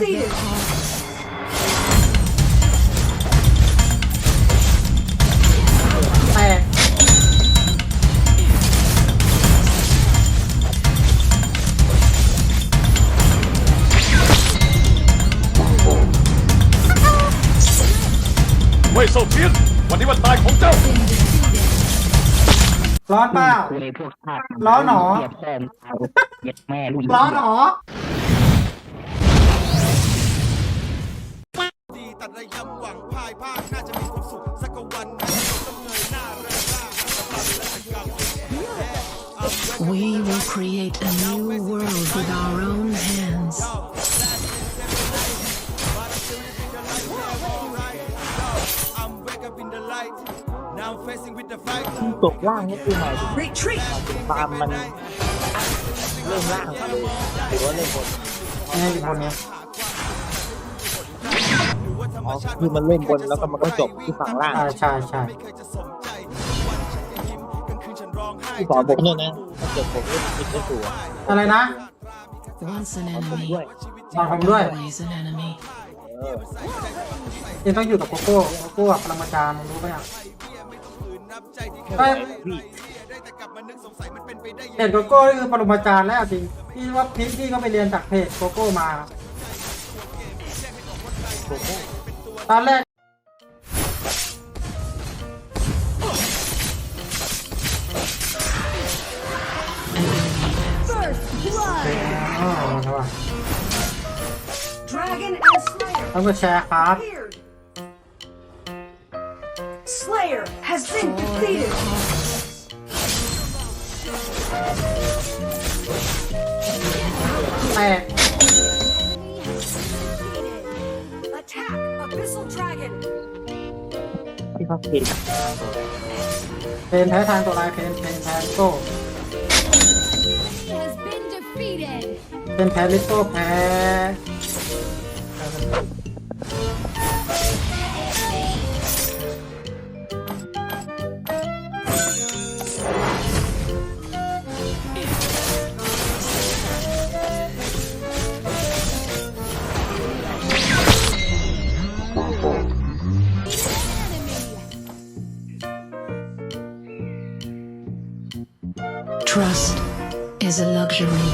defeated. แตกเว่ยเซาเทียนวันนี้วันตายของเจ้าร้อนเปล่า คุยพวกชาติร้อนหนอเหยียบแค่เอาเหยียดแม่ลูก ร้อนเหรอ ดีตัดระยำหวังพ่ายภาคน่าจะมีความสุขสักวันนะต้องเงยหน้าเริ่มล่าหาสะพานและจะกำ We will create a new world with our own hands. I'm wake up in the light now I'm facing with the fight ตกล่างนี่คือหมายถึง Retreat. ฟาร์มมันเริ่มล่างหรือว่าเริ่มบนนี่อยู่บนเนี้ย อ๋อคือมันเริ่มบนแล้วก็มันก็จบที่ฝั่งล่างใช่ใช่ใช่ที่สอนผมเนี่ยนะถ้าเกิดผมเล่นผิดก็ถูกอะไรนะ Once an ผม enemy, ด้วยสอนผมด้วย always an enemy. เออยังต้องอยู่กับโกโก้โกโก้กับปรมาจารย์มึงรู้ไหมอะแค่ไหวพี่เพจโกโก้นี่คือปรมาจารย์แล้วจริงพี่ว่าพี่พี่ก็ไปเรียนจากเพจโกโก้มาตอนแรก First blood. อ๋อใช่ป่ะ Dragon and Slayer ต้องก ดแชร์ครับ appeared. Slayer has been defeated. แที่เขาเพลงเพนแพ้ทางตัวลายเพนเพนแพ้ลิโก้ has been defeated. เพนแพ้ลิโก้แพ้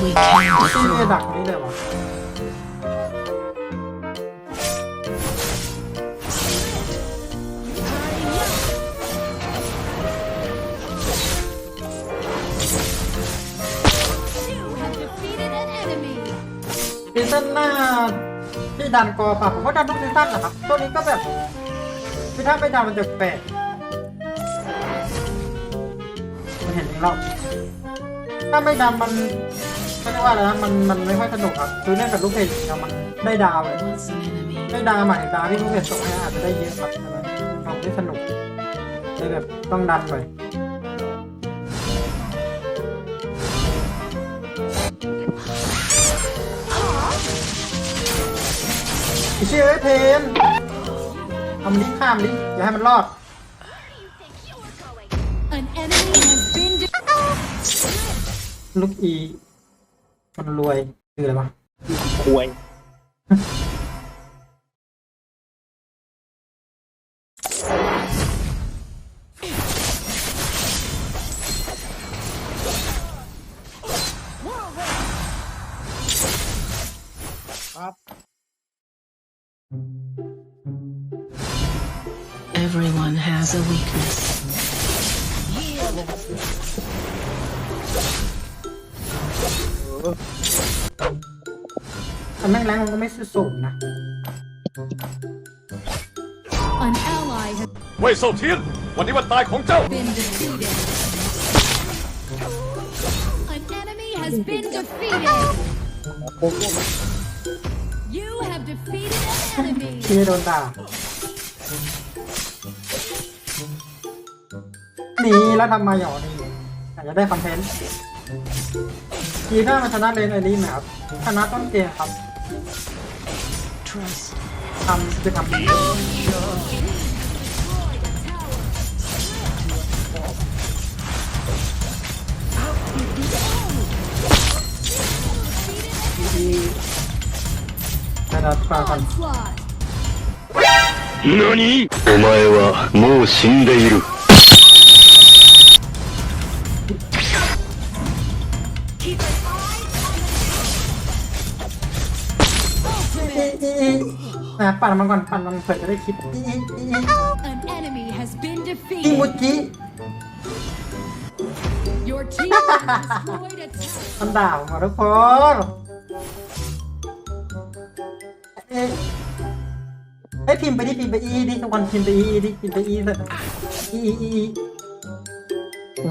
we can ไม่ดัก afford. นี้เลยวะ You have defeated an enemy. ซีซั่นหน้าพี่ดันกอป่ะผมก็ดันทุกซีซั่นแหละครับตัวนี้ก็แบบคือถ้าไม่ดันมันจะแปลกมันเห็นอีกรอบถ้าไม่ดันมัน ไม่ได้ว่าอะไรนะมันมันไม่ค่อยสนุกครับคือเล่นกับลูกเพจเนี่ยมันได้ดาวเลย Once an enemy, ได้ดาวหมายถึงดาวที่ลูกเพจส่งให้อาจจะได้เยอะครับแต่มันทำได้สนุกเลยแบบต้องดันหน่อยไอ้เชื่อไอ้เพนทำลิข้ามลิอย่าให้มันรอด An enemy has been defeated. ลูกอี คนรวยคืออะไรวะควยครับ everyone has a weakness. แต่แม่งแรงมันก็ไม่สูงนะ An ally has เว่ยเซาเทียน วันนี้วันตายของเจ้า been defeated. An enemy has been defeated. โค้ง You have defeated an enemy. ที่ไม่โดนด่าหนีแล้วทำมาหยอนี่อยากจะได้คอนเทนต์ ทีหน้ามันชนะเลนไอรีนนะครับชนะต้นเกมครับ Trust ทำคือทำที่แต่ เดี๋ยวฟังก่อน Onslaught. 何お前はもう死んでいる นะปั่นมันก่อนปั่นมันเผื่อจะได้คิดอีอีอีอี An enemy has been อีมุ defeated. จิ Your team has destroyed a tower. มันด่าผมมาทุกคนเอ๊ะเอ้ยพิมพ์ไปดิพิมพ์ไปอีดิทุกคนพิมพ์ไปอีดิพิมพ์ไปอีเถอะอีอีอีอี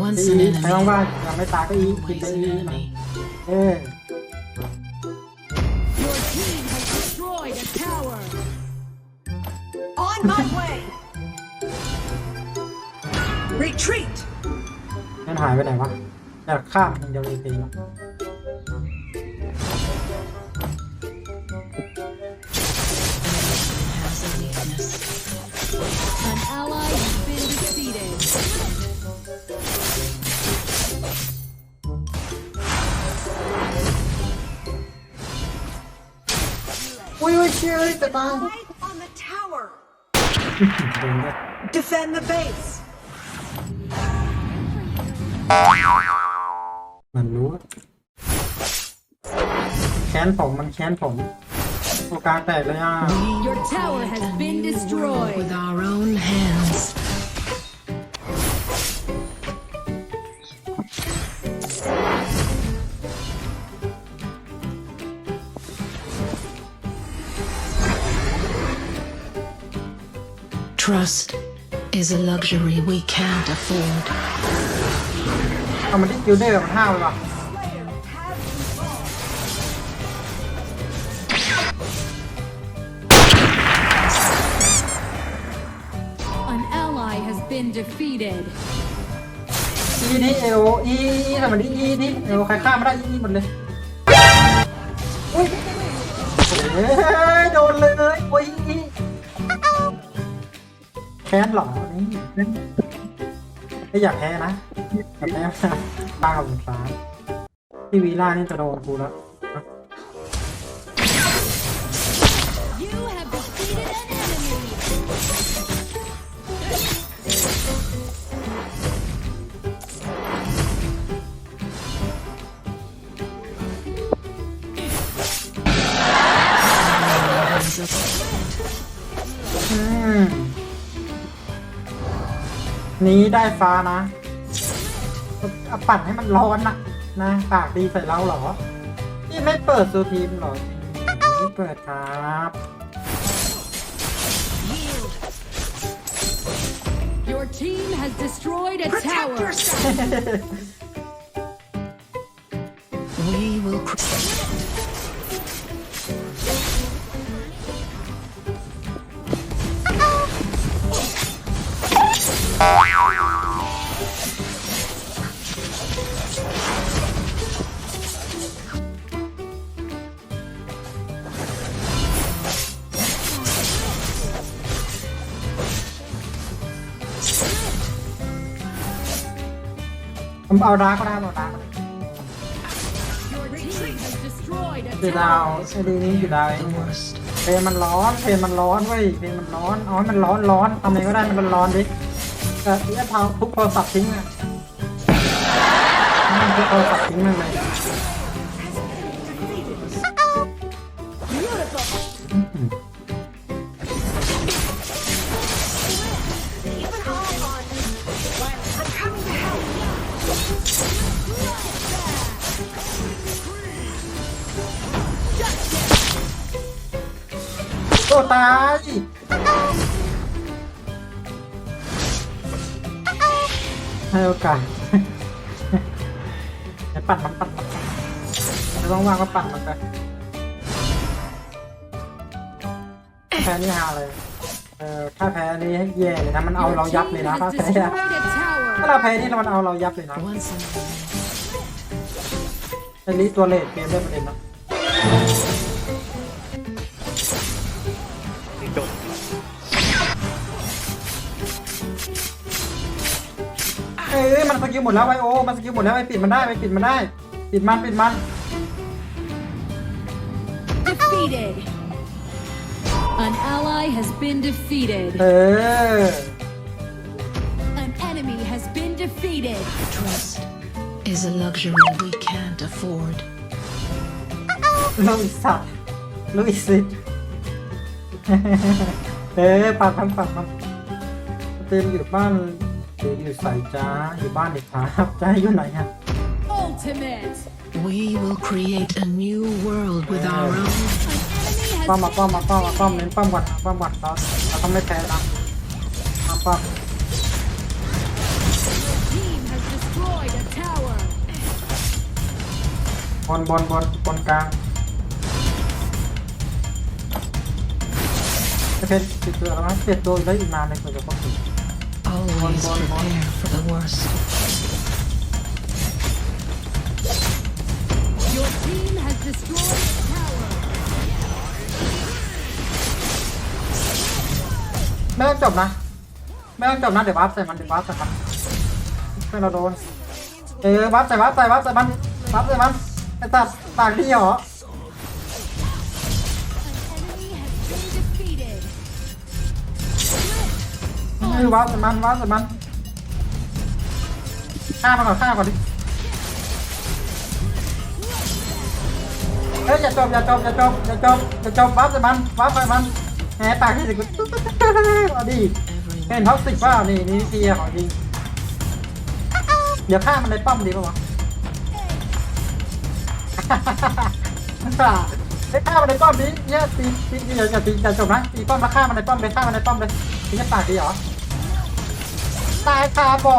Once อีใคร enemy, ว่างๆยังไม่ตายก็อีพิมพ์ always ไป an อีมา enemy. เออ หายไปไหนวะอยากข้ามมันเดียวเลยตีละ Has a weakness. An ally has been defeated. อุ้ยอุ้ยเชื่อเลยจะตาย Eye on the tower. โดนเลย Defend the base. มันรู้แค้นผมมันแค้นผมตัวกลางแตกเลยอ่ะ Your tower has been World destroyed. with our own hands. Trust is a luxury we can't afford. เอามันที่กิลเดอร์มันห้าวเลยว่ะ Slayer has evolved. An ally has been defeated. อีนี่เอลอีอีทำมันดิอีนี่เอลใครฆ่าไม่ได้อีหมดเลยอุ้ยเฮ้ยโดนเลยโอ้ยอีแค้นเหรอนี่ ไม่อยากแพ้นะอยากแพ้บ้ากับสงสารที่วีล่านี่จะโดนกูแล้ว นี้ได้ฟ้านะเอาปั่นให้มันร้อนนะนะปากดีใส่เราเหรอพี่ไม่เปิดซูทีมเหรอไม่เปิดครับ Your team เอาดาร์กก็ได้เอาดาร์กเสียดาวเอดีนี้อยู่ดาวเพลงมันร้อนเพลงมันร้อนเว้ยเพลงมันร้อนอ๋อมันร้อนร้อนทำไงก็ได้มันร้อนดิแต่ที่จะเผาทุกโทรศัพท์ทิ้งอะทุกโทรศัพท์ทิ้งมันเลย ตาย ให้โอกาสเดี๋ยวปั่นมันปั่นมันจะต้องว่างก็ปั่นมันไปแพ้นี่ฮาเลย เออถ้าแพ้นี่แย่เลยนะ มันเอา Your เรายับ team เลยนะ has ถ้าแพ้ destroyed อะ a ถ้า tower. เราแพ้นี่มันเอาเรายับเลยนะ Once an enemy. ไอ้นี่ตัวเลทเกมได้ประเด็นนะ เอ้ยมันสกิลหมดแล้วไอโอ มันสกิลหมดแล้วไอปิดมันได้ไอปิดมันได้ ปิดมันปิดมัน Defeated. An ally has been defeated. เออ An enemy has been defeated. Trust is a luxury we can't afford. ลูกอีสัตว์ลูกอีสิเออปัดมันปัดมันเต็มอยู่บ้านเดี๋ยว อยู่ใส่จ้าอยู่บ้านเด็กครับจ้าอยู่ไหนอะ Ultimate. We will create a new world with our own. An enemy ป้อมมา has ป้อมมาป้อมมาป้อมเน้นป้อมก่อนป้อมก่อนเราเราต้องไม่แพ้นะป้อมป้อม team has destroyed a tower. บนบนบนบนกลางโอเคติดตัวแล้วนะเจ็ดตัวอีกได้อีกนานเลยกว่าจะครบสิบ Always prepare for the worst. Your team has destroyed a tower. ไม่ต้องจบนะ ไม่ต้องจบนะ เดี๋ยววับใส่มันเดี๋ยววับใส่มันให้เราโดน เออวับใส่วับใส่วับใส่มันวับใส่มันไอ้ตัดปากที่เหรอ An enemy has been defeated. เออวับใส่มันวับใส่มันฆ่ามันก่อนฆ่าก่อนดิเฮ้ยอย่าจบอย่าจบอย่าจบอย่าจบอย่าจบวับใส่มันวับใส่มันแหมปากที่สิกูเอาดิเห็นท็อกซิกว่านี่นี่เทียของจริงเดี๋ยวฆ่ามันในป้อมดีป่าวะไอ้ฆ่ามันในป้อมดิเนี่ยตีตีตีอย่าอย่าตีอย่าจบนะตีป้อมแล้วฆ่ามันในป้อมเลยฆ่ามันในป้อมเลยตีจะปากดีเหรอ ตายคาบอ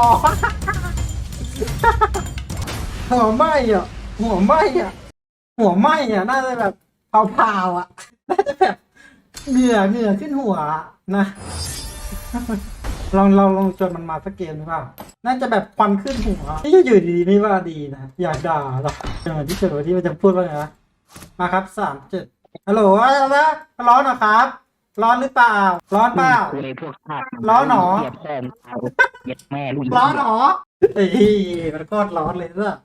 หัวไหมอะ หัวไหมอะ หัวไหมอะ น่าจะแบบเผาๆอะ น่าจะแบบเหงื่อเหงื่อขึ้นหัวนะ ลองลองลองจนมันมาสักเกมหรือเปล่า น่าจะแบบควันขึ้นหัวนี่อยู่ดีๆไม่ว่าดีนะ อยากด่าหรอกจังหวที่เกิดวันที่มันจะพูดว่าไงวะมาครับสามเจ็ดฮัลโหลอะไรนะร้อนเหรอครับ ร้อนหรือเปล่า ร้อนเปล่าร้อนหนอร้อนหนอไอ้ยมันโครร้อนเลยเนอะ